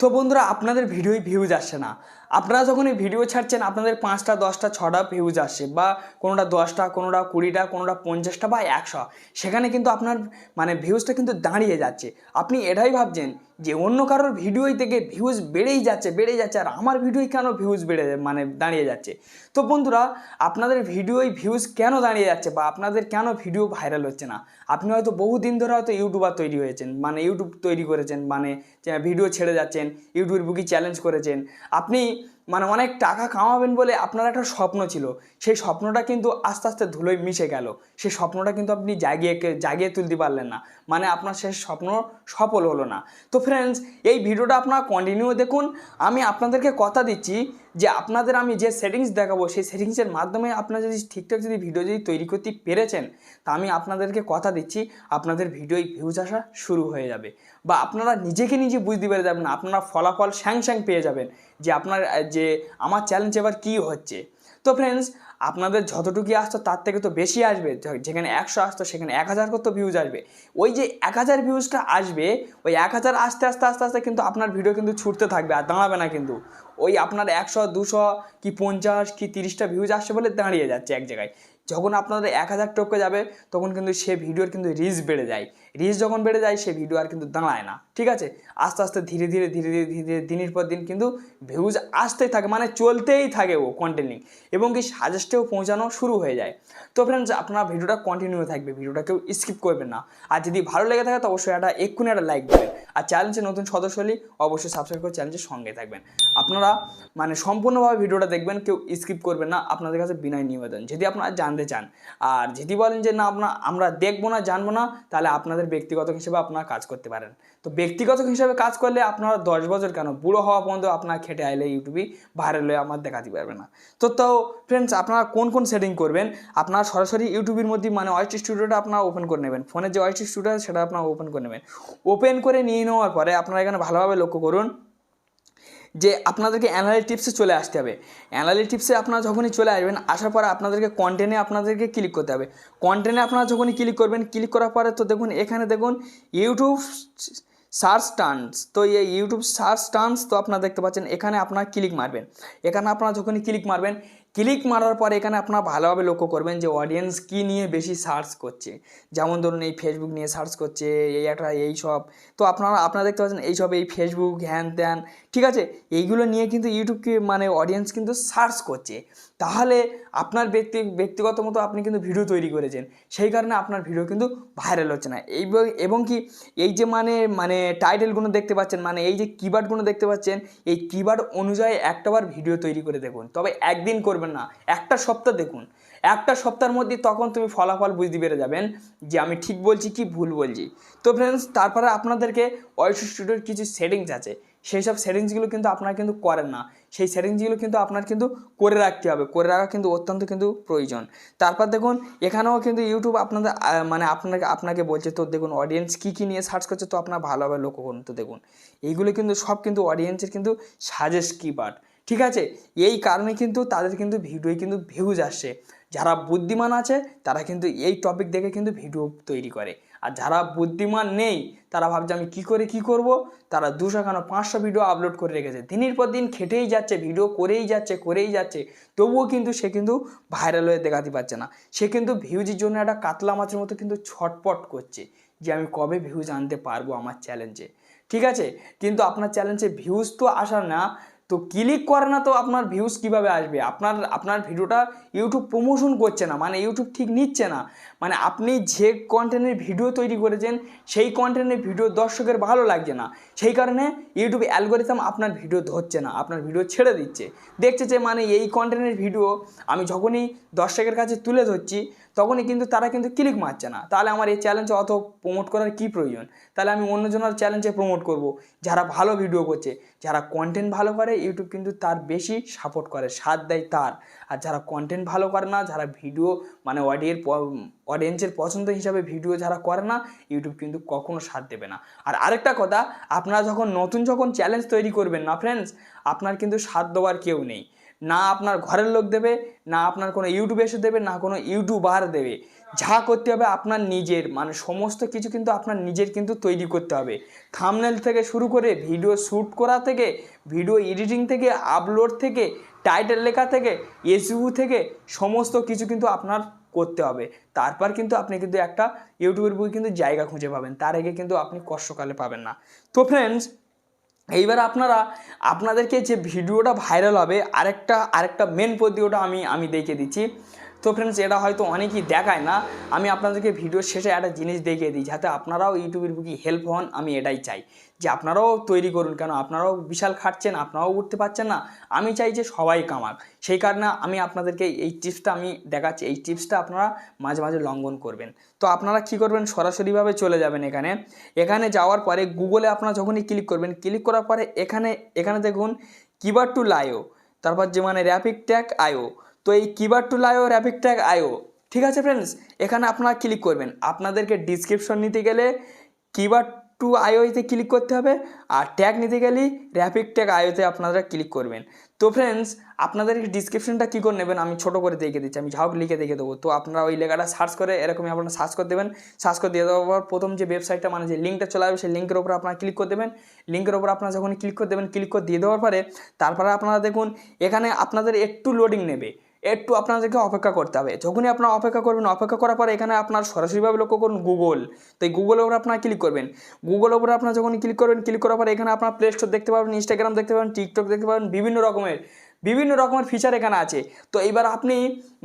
তো বন্ধুরা, আপনাদের ভিডিওয় ভিউজ আসে না। আপনারা যখন এই ভিডিও ছাড়ছেন, আপনাদের পাঁচটা, দশটা, ছটা ভিউজ আসে বা কোনোটা দশটা, কোনোটা কুড়িটা, কোনোটা পঞ্চাশটা বা একশো। সেখানে কিন্তু আপনার মানে ভিউজটা কিন্তু দাঁড়িয়ে যাচ্ছে। আপনি এটাই ভাবছেন যে অন্য কারোর ভিডিওই থেকে ভিউজ বেড়েই যাচ্ছে বেড়ে যাচ্ছে, আর আমার ভিডিওই কেন ভিউজ বেড়ে মানে দাঁড়িয়ে যাচ্ছে? তো বন্ধুরা, আপনাদের ভিডিওই ভিউজ কেন দাঁড়িয়ে যাচ্ছে বা আপনাদের কেন ভিডিও ভাইরাল হচ্ছে না? আপনি হয়তো বহুদিন ধরে হয়তো ইউটিউবার তৈরি হয়েছেন মানে ইউটিউব তৈরি করেছেন মানে ভিডিও ছেড়ে যাচ্ছেন ইউটিউবের বুকি চ্যালেঞ্জ করেছেন। আপনি মানে অনেক টাকা কামাবেন বলে আপনার একটা স্বপ্ন ছিল। সেই স্বপ্নটা কিন্তু আস্তে আস্তে ধুলোয় মিশে গেল। সেই স্বপ্নটা কিন্তু আপনি জাগিয়ে জাগিয়ে তুলতে পারলেন না। মানে আপনার সেই স্বপ্ন সফল হলো না। তো ফ্রেন্ডস এই ভিডিওটা আপনারা কন্টিনিউ দেখুন। আমি আপনাদেরকে কথা দিচ্ছি যে আপনাদের আমি যে সেটিংস দেখাবো, সেই সেটিংসের মাধ্যমে আপনারা যদি ঠিকঠাক যদি ভিডিও যদি তৈরি করতে পেরেছেন, তা আমি আপনাদেরকে কথা দিচ্ছি, আপনাদের ভিডিওয় ভিউজ আসা শুরু হয়ে যাবে। বা আপনারা নিজেকে নিজে বুঝতে পেরে যাবেন, আপনারা ফলাফল স্যাং স্যাং পেয়ে যাবেন, যে আপনার যে আমার চ্যালেঞ্জ এবার কী হচ্ছে। তো ফ্রেন্ডস আপনাদের যতটুকু আসতো তার থেকে তো বেশি আসবে। যেখানে একশো আসতো, সেখানে এক হাজার কত ভিউজ আসবে। ওই যে এক হাজার ভিউজটা আসবে, ওই এক হাজার আস্তে আস্তে আস্তে আস্তে কিন্তু আপনার ভিডিও কিন্তু ছুটতে থাকবে, আর দাঁড়াবে না কিন্তু। ওই আপনার একশো, দুশো কি পঞ্চাশ কি তিরিশটা ভিউজ আসছে বলে দাঁড়িয়ে যাচ্ছে এক জায়গায়। যখন আপনাদের এক হাজার টপকে যাবে, তখন কিন্তু সে ভিডিওর কিন্তু রিচ বেড়ে যায়। রিচ যখন বেড়ে যায়, সে ভিডিও আর কিন্তু দাঁড়ায় না। ঠিক আছে? আস্তে আস্তে ধীরে ধীরে ধীরে ধীরে ধীরে ধীরে দিনের পর দিন কিন্তু ভিউজ আসতেই থাকে মানে চলতেই থাকে ও কন্টেন্টিং এবং কি সাজেস্টেও পৌঁছানো শুরু হয়ে যায়। তো ফ্রেন্ডস আপনার ভিডিওটা কন্টিনিউ থাকবে, ভিডিওটা কেউ স্কিপ করবেন না। আর যদি ভালো লেগে থাকে, তো অবশ্যই একটা, এক্ষুনি একটা লাইক দেবেন। আর চ্যানেলে নতুন সদস্য হলে অবশ্যই সাবস্ক্রাইব করে চ্যানেলের সঙ্গে থাকবেন। আপনারা মানে সম্পূর্ণভাবে ভিডিওটা দেখবেন, কেউ স্কিপ করবেন না। আপনাদের কাছে বিনয় নিবেদন। যদি আপনারা জানতে চান, আর যদি বলেন যে, না আপনার আমরা দেখব না, জানব না, তাহলে আপনাদের ব্যক্তিগত হিসেবে আপনারা কাজ করতে পারেন। তো ব্যক্তিগত হিসেবে কাজ করলে আপনারা দশ বছর কেন? বুড়ো হওয়া পর্যন্ত আপনার খেটে আইলে ইউটিউবে ভাইরাল হয়ে আমার দেখাতে পারবে না। তো তাও ফ্রেন্ডস আপনারা কোন কোন সেটিং করবেন? আপনারা সরাসরি ইউটিউবের মধ্যে মানে ওয়াইস স্টুডিওটা আপনারা ওপেন করে নেবেন। ফোনের যে ওয়াইস স্টুডিও আছে, সেটা আপনারা ওপেন করে নেবেন। ওপেন করে নিয়ে নেওয়ার পরে আপনারা এখানে ভালোভাবে লক্ষ্য করুন যে আপনাদেরকে অ্যানালি টিপসে চলে আসতে হবে। অ্যানালি টিপসে আপনারা যখনই চলে আসবেন, আসার পরে আপনাদেরকে কন্টেন্টে আপনাদেরকে ক্লিক করতে হবে। কন্টেন্টে আপনারা যখনই ক্লিক করবেন ক্লিক করার পরে তো দেখুন, এখানে দেখুন ইউটিউব সার্চ টার্নস তো এই ইউটিউব সার্চ টার্নস তো আপনারা দেখতে পাচ্ছেন, এখানে আপনারা ক্লিক মারবেন। এখানে আপনারা যখনই ক্লিক মারবেন ক্লিক মারার পরে এখানে আপনারা ভালোভাবে লক্ষ্য করবেন যে অডিয়েন্স কী নিয়ে বেশি সার্চ করছে। যেমন ধরুন, এই ফেসবুক নিয়ে সার্চ করছে, এই একটা, এই সব। তো আপনারা আপনারা দেখতে পাচ্ছেন, এই সব, এই ফেসবুক হ্যান ত্যান ঠিক আছে? এইগুলো নিয়ে কিন্তু ইউটিউবকে মানে অডিয়েন্স কিন্তু সার্চ করছে। তাহলে আপনার ব্যক্তি, ব্যক্তিগত মতো আপনি কিন্তু ভিডিও তৈরি করেছেন। সেই কারণে আপনার ভিডিও কিন্তু ভাইরাল হচ্ছে না। এই এবং কি এই যে মানে মানে টাইটেলগুলো দেখতে পাচ্ছেন মানে এই যে কিবার্ডগুলো দেখতে পাচ্ছেন, এই কিবার্ড অনুযায়ী একটাবার ভিডিও তৈরি করে দেখুন। তবে একদিন করবেন না, একটা সপ্তাহ দেখুন। একটা সপ্তাহের মধ্যে তখন তুমি ফলাফল বুঝতে পেরে যাবেন যে আমি ঠিক বলছি কি ভুল বলছি। তো ফ্রেন্ডস তারপরে আপনাদেরকে ওয়াইস স্টুডিওর কিছু সেটিংস আছে। সেই সব সেটিংসগুলো কিন্তু আপনারা কিন্তু করেন না। সেই সেটিংসগুলো কিন্তু আপনার কিন্তু করে রাখতে হবে। করে রাখা কিন্তু অত্যন্ত কিন্তু প্রয়োজন। তারপর দেখুন, এখানেও কিন্তু ইউটিউব আপনাদের মানে আপনাকে আপনাকে বলছে, তো দেখুন অডিয়েন্স কী কী নিয়ে সার্চ করছে, তো আপনার ভালোভাবে লক্ষ্য করুন, তো দেখুন। এইগুলো কিন্তু, সব কিন্তু অডিয়েন্সের কিন্তু সাজেস্ট কিপার্ড ঠিক আছে? এই কারণে কিন্তু তাদের কিন্তু ভিডিওয় কিন্তু ভিউজ আসছে যারা বুদ্ধিমান আছে, তারা কিন্তু এই টপিক দেখে কিন্তু ভিডিও তৈরি করে। আর যারা বুদ্ধিমান নেই, তারা ভাবছে আমি কী করে কি করব? তারা দুশো কেন পাঁচশো ভিডিও আপলোড করে রেখেছে। দিনের পর দিন খেটেই যাচ্ছে ভিডিও করেই যাচ্ছে করেই যাচ্ছে। তবুও কিন্তু সে কিন্তু ভাইরাল হয়ে দেখাতে পারছে না। সে কিন্তু ভিউজের জন্য একটা কাতলা মাছের মতো কিন্তু ছটপট করছে যে আমি কবে ভিউজ আনতে পারব আমার চ্যালেঞ্জে ঠিক আছে? কিন্তু আপনার চ্যালেঞ্জে ভিউজ তো আসার না তো ক্লিক করে না তো আপনার ভিউজ কীভাবে আসবে? আপনার আপনার ভিডিওটা ইউটিউব প্রমোশন করছে না মানে ইউটিউব ঠিক নিচ্ছে না। মানে আপনি যে কন্টেন্টের ভিডিও তৈরি করেছেন, সেই কন্টেন্টের ভিডিও দর্শকের ভালো লাগছে না। সেই কারণে ইউটিউব অ্যালগোরিথাম আপনার ভিডিও ধরছে না, আপনার ভিডিও ছেড়ে দিচ্ছে। দেখছে যে মানে এই কন্টেন্টের ভিডিও আমি যখনই দর্শকের কাছে তুলে ধরছি তখনই কিন্তু তারা কিন্তু ক্লিক মারছে না। তাহলে আমার এই চ্যালেঞ্জ অত প্রমোট করার কি প্রয়োজন? তাহলে আমি অন্যজনের চ্যালেঞ্জে প্রমোট করব। যারা ভালো ভিডিও করছে, যারা কন্টেন্ট ভালো করে ইউটিউব কিন্তু তার বেশি সাপোর্ট করে, সাথ দেয় তার। আর যারা কন্টেন্ট ভালো করে না, যারা ভিডিও মানে অডিয়ের অডিয়েন্সের পছন্দ হিসাবে ভিডিও যারা করে না ইউটিউব কিন্তু কখনো সাথ দেবে না। আর আরেকটা কথা, আপনারা যখন নতুন যখন চ্যালেঞ্জ তৈরি করবেন না ফ্রেন্ডস আপনার কিন্তু সাথ দেওয়ার কেউ নেই। না আপনার ঘরের লোক দেবে, না আপনার কোনো ইউটিউবে এসে দেবে, না কোনো ইউটিউবার দেবে। যা করতে হবে আপনার নিজের মানে সমস্ত কিছু কিন্তু আপনার নিজের কিন্তু তৈরি করতে হবে। থামনেল থেকে শুরু করে ভিডিও শ্যুট করা থেকে ভিডিও এডিটিং থেকে আপলোড থেকে টাইটেল লেখা থেকে এসইউ থেকে সমস্ত কিছু কিন্তু আপনার করতে হবে। তারপর কিন্তু আপনি কিন্তু একটা ইউটিউবের বই কিন্তু জায়গা খুঁজে পাবেন। তার আগে কিন্তু আপনি কষ্টকালে পাবেন না। তো ফ্রেন্ডস এইবার আপনারা, আপনাদেরকে যে ভিডিওটা ভাইরাল হবে, আরেকটা আরেকটা মেন পদ্ধতিটা আমি আমি দেখিয়ে দিচ্ছি। তো ফ্রেন্ডস এটা হয়তো অনেকেই দেখায় না। আমি আপনাদেরকে ভিডিওর শেষে একটা জিনিস দেখিয়ে দিই, যাতে আপনারাও ইউটিউবের বুকি হেল্প হন, আমি এটাই চাই। যে আপনারাও তৈরি করুন, কেন আপনারাও বিশাল খাটছেন, আপনারাও উঠতে পারছেন না, আমি চাই যে সবাই কামাক। সেই কারণে আমি আপনাদেরকে এই টিপসটা আমি দেখাচ্ছি, এই টিপসটা আপনারা মাঝে মাঝে লঙ্ঘন করবেন। তো আপনারা কি করবেন? সরাসরিভাবে চলে যাবেন এখানে। এখানে যাওয়ার পরে গুগলে আপনারা যখনই ক্লিক করবেন ক্লিক করার পরে এখানে এখানে দেখুন কিবার টু লাইও তারপর যে মানে র্যাপিক ট্যাগ আইও তো এই কিবার টু লাইও র্যাপিক ট্যাগ আইও, ঠিক আছে ফ্রেন্ডস এখানে আপনারা ক্লিক করবেন। আপনাদেরকে ডিসক্রিপশন নিতে গেলে কিবার টু আইওতে ক্লিক করতে হবে আর ট্যাগ নিতে গেলেই র্যাপিক ট্যাগ আইওতে আপনারা ক্লিক করবেন। তো ফ্রেন্ডস আপনাদের ডিসক্রিপশনটা কী করে নেবেন? আমি ছোটো করে দেখে দিচ্ছি, আমি ঝাউক লিখে দেখে দেবো। তো আপনারা ওই লেখাটা সার্চ করে এরকমই আপনারা সার্চ করে দেবেন। সার্চ করে দিয়ে দেওয়ার পর প্রথম যে ওয়েবসাইটটা মানে যে লিঙ্কটা চলে আসবে, সেই লিঙ্কের উপর আপনারা ক্লিক করে দেবেন। লিঙ্কের ওপর আপনারা যখন ক্লিক করে দেবেন ক্লিক করে দিয়ে দেওয়ার পরে তারপরে আপনারা দেখুন, এখানে আপনাদের একটু লোডিং নেবে। একটু আপনাদেরকে অপেক্ষা করতে হবে। যখনই আপনার অপেক্ষা করবেন, অপেক্ষা করার পর এখানে আপনার সরাসরিভাবে লক্ষ্য করুন গুগল তো এই গুগলের উপরে আপনারা ক্লিক করবেন। গুগল ওপরে আপনারা যখন ক্লিক করবেন ক্লিক করার পর এখানে আপনার প্লে স্টোর দেখতে পাবেন ইনস্টাগ্রাম দেখতে পাবেন টিকটক দেখতে পাবেন, বিভিন্ন রকমের। বিভিন্ন রকমের ফিচার এখানে আছে। তো এইবার আপনি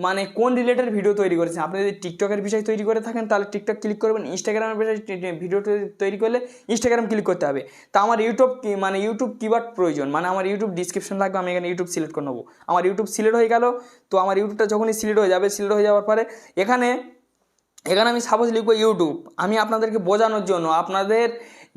মানে কোন রিলেটেড ভিডিও তৈরি করেছেন? আপনি যদি টিকটকের বিষয় তৈরি করে থাকেন, তাহলে টিকটক ক্লিক করবেন। ইনস্টাগ্রামের বিষয়ে ভিডিও তৈরি করলে ইনস্টাগ্রাম ক্লিক করতে হবে। তা আমার ইউটিউব মানে ইউটিউব কিওয়ার্ড প্রয়োজন। মানে আমার ইউটিউব ডিসক্রিপশন লাগবে, আমি এখানে ইউটিউব সিলেক্ট করে নেব। আমার ইউটিউব সিলেক্ট হয়ে গেল, তো আমার ইউটিউবটা যখনই সিলেক্ট হয়ে যাবে সিলেক্ট হয়ে যাওয়ার পরে এখানে এখানে আমি সাপোজ লিখব ইউটিউব আমি আপনাদেরকে বোঝানোর জন্য আপনাদের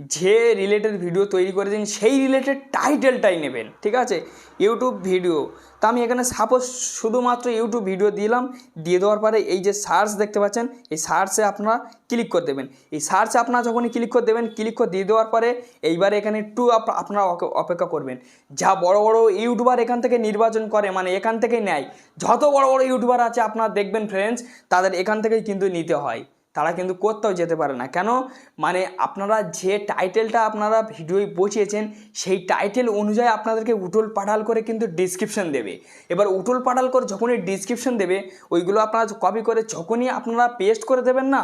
যে রিলেটেড ভিডিও তৈরি করেছেন, সেই রিলেটেড টাইটেলটাই নেবেন, ঠিক আছে? ইউটিউব ভিডিও তা আমি এখানে সাপোজ শুধুমাত্র ইউটিউব ভিডিও দিলাম, দিয়ে দেওয়ার পরে এই যে সার্চ দেখতে পাচ্ছেন, এই সার্চে আপনারা ক্লিক করে দেবেন। এই সার্চে আপনারা যখনই ক্লিক করে দেবেন ক্লিক করে দিয়ে দেওয়ার পরে এইবারে এখানে আপ- আপনারা অপেক্ষা করবেন। যা বড় বড় ইউটিউবার এখান থেকে নির্বাচন করে মানে এখান থেকেই নেয়। যত বড় বড় ইউটিউবার আছে, আপনারা দেখবেন ফ্রেন্ডস তাদের এখান থেকেই কিন্তু নিতে হয়। তারা কিন্তু কোথাও যেতে পারে না। কেন? মানে আপনারা যে টাইটেলটা আপনারা ভিডিওয় বসিয়েছেন, সেই টাইটেল অনুযায়ী আপনাদেরকে উঠোল পাঠাল করে কিন্তু ডিসক্রিপশান দেবে। এবার উঠোল পাঠাল করে যখনই ডিসক্রিপশান দেবে, ওইগুলো আপনারা কপি করে যখনই আপনারা পেস্ট করে দেবেন না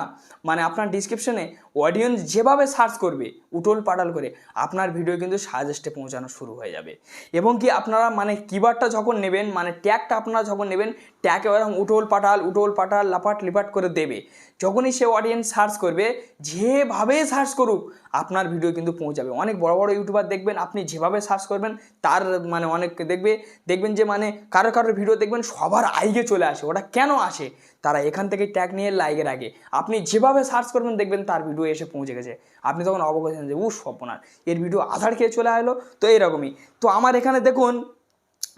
মানে আপনার ডিসক্রিপশনে অডিয়েন্স যেভাবে সার্চ করবে উটোল পাটাল করে, আপনার ভিডিও কিন্তু সাজেস্টে পৌঁছানো শুরু হয়ে যাবে। এবং কি আপনারা মানে কিবারটা যখন নেবেন মানে ট্যাগটা আপনারা যখন নেবেন ট্যাগে ওরকম উটোল পাটাল উটোল পাটাল লাপাট লিপাট করে দেবে। যখনই সে অডিয়েন্স সার্চ করবে, যেভাবে সার্চ করুক আপনার ভিডিও কিন্তু পৌঁছাবে অনেক বড় বড় ইউটিউবার দেখবেন, আপনি যেভাবে সার্চ করবেন, তার মানে অনেক দেখবে, দেখবেন যে মানে কারও কারোর ভিডিও দেখবেন সবার আইগে চলে আসে ওটা কেন আসে? তারা এখান থেকে ট্যাগ নিয়ে লাইকের আগে। আপনি যেভাবে সার্চ করবেন, দেখবেন তার ভিডিও এসে পৌঁছে গেছে। আপনি তখন অবগত যে উ স্বপ্নার এর ভিডিও আধার খেয়ে চলে আসলো। তো এরকমই। তো আমার এখানে দেখুন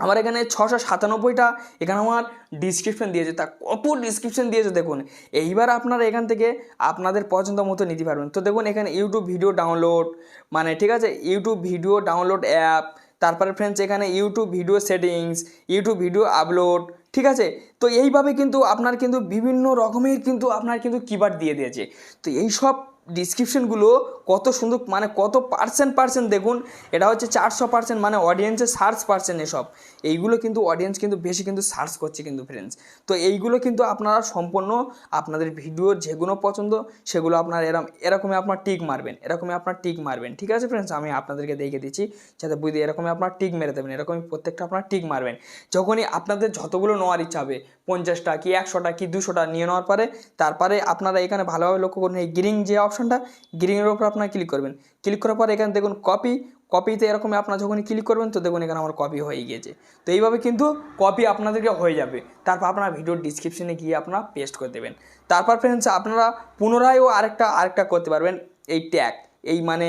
আমার এখানে ছশো সাতানব্বইটা, এখানে আমার ডিসক্রিপশন দিয়েছে, তা কত ডিসক্রিপশন দিয়েছে দেখুন। এইবার আপনারা এখান থেকে আপনাদের পছন্দ মতো নিতে পারবেন। তো দেখুন, এখানে ইউটিউব ভিডিও ডাউনলোড মানে ঠিক আছে ইউটিউব ভিডিও ডাউনলোড অ্যাপ তারপরে ফ্রেন্ডস এখানে YouTube video settings YouTube video upload ঠিক আছে? তো এইভাবে কিন্তু আপনার কিন্তু বিভিন্ন রকমের কিন্তু আপনার কিন্তু কিবার্ড দিয়ে দিয়েছে। তো এই সব ডিসক্রিপশনগুলো কত সুন্দর মানে কত পার্সেন্ট পার্সেন্ট দেখুন, এটা হচ্ছে চারশো পার্সেন্ট মানে অডিয়েন্সের সার্চ পার্সেন্ট এসব। এইগুলো কিন্তু অডিয়েন্স কিন্তু বেশি কিন্তু সার্চ করছে কিন্তু ফ্রেন্ডস তো এইগুলো কিন্তু আপনারা সম্পূর্ণ আপনাদের ভিডিওর যেগুলো পছন্দ, সেগুলো আপনার এরকম এরকমই আপনার টিক মারবেন, এরকমই আপনার টিক মারবেন। ঠিক আছে ফ্রেন্ডস আমি আপনাদেরকে দেখে দিচ্ছি, যাতে বুঝতে এরকমই আপনার টিক মেরে দেবেন, এরকমই প্রত্যেকটা আপনার টিক মারবেন। যখনই আপনাদের যতগুলো নেওয়ার ইচ্ছা হবে পঞ্চাশটা কি একশোটা কি দুশোটা নিয়ে নেওয়ার পরে তারপরে আপনারা এখানে ভালোভাবে লক্ষ্য করুন এই গ্রিং যে অপশনটা গ্রিংয়ের উপর আপনারা ক্লিক করবেন। ক্লিক করার পরে এখানে দেখুন কপি কপিতে এরকম আপনার যখনই ক্লিক করবেন তো দেখুন এখানে আমার কপি হয়ে গিয়েছে। তো এইভাবে কিন্তু কপি আপনাদেরকে হয়ে যাবে। তারপর আপনার ভিডিওর ডিসক্রিপশনে গিয়ে আপনারা পেস্ট করে দেবেন। তারপর ফ্রেন্ডস আপনারা পুনরায়ও আরেকটা আরেকটা করতে পারবেন। এই ট্যাগ এই মানে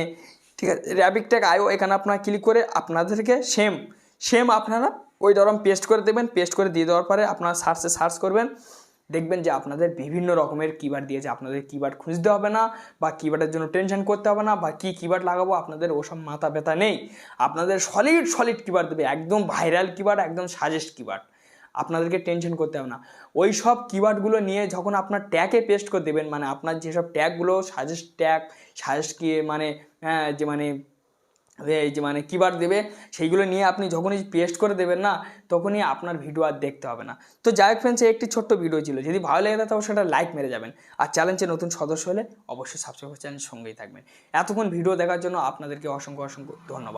ঠিক আছে র্যাবিক ট্যাগ আয়ও এখানে আপনারা ক্লিক করে আপনাদেরকে সেম সেম আপনারা ওই ধরম পেস্ট করে দেবেন পেস্ট করে দিয়ে দেওয়ার পরে আপনারা সার্চে সার্চ করবেন দেখবেন যে আপনাদের বিভিন্ন রকমের কিবার্ড দিয়েছে। আপনাদের কিবার্ড খুঁজতে হবে না বা কিবার্ডের জন্য টেনশন করতে হবে না বা কী কিবার্ড লাগাবো আপনাদের ওসব মাথা ব্যথা নেই। আপনাদের সলিড সলিড কিবার্ড দেবে একদম ভাইরাল কিবার্ড একদম সাজেস্ট কিবার্ড আপনাদেরকে টেনশন করতে হবে না। ওই সব কিওয়ার্ডগুলো নিয়ে যখন আপনার ট্যাগে পেস্ট করে দেবেন মানে আপনার যেসব ট্যাগগুলো সাজেস্ট ট্যাগ সাজেস্ট কি মানে হ্যাঁ, যে মানে এই যে মানে কিবার দেবে, সেইগুলো নিয়ে আপনি যখনই পেস্ট করে দেবেন না, তখনই আপনার ভিডিও আর দেখতে হবে না। তো যাই হোক ফ্রেন্ডস একটি ছোট্ট ভিডিও ছিল। যদি ভালো লেগে থাকে সেটা লাইক মেরে যাবেন। আর চ্যালেঞ্জে নতুন সদস্য হলে অবশ্যই সাবস্ক্রাইব চ্যানেল সঙ্গেই থাকবেন। এতক্ষণ ভিডিও দেখার জন্য আপনাদেরকে অসংখ্য অসংখ্য ধন্যবাদ।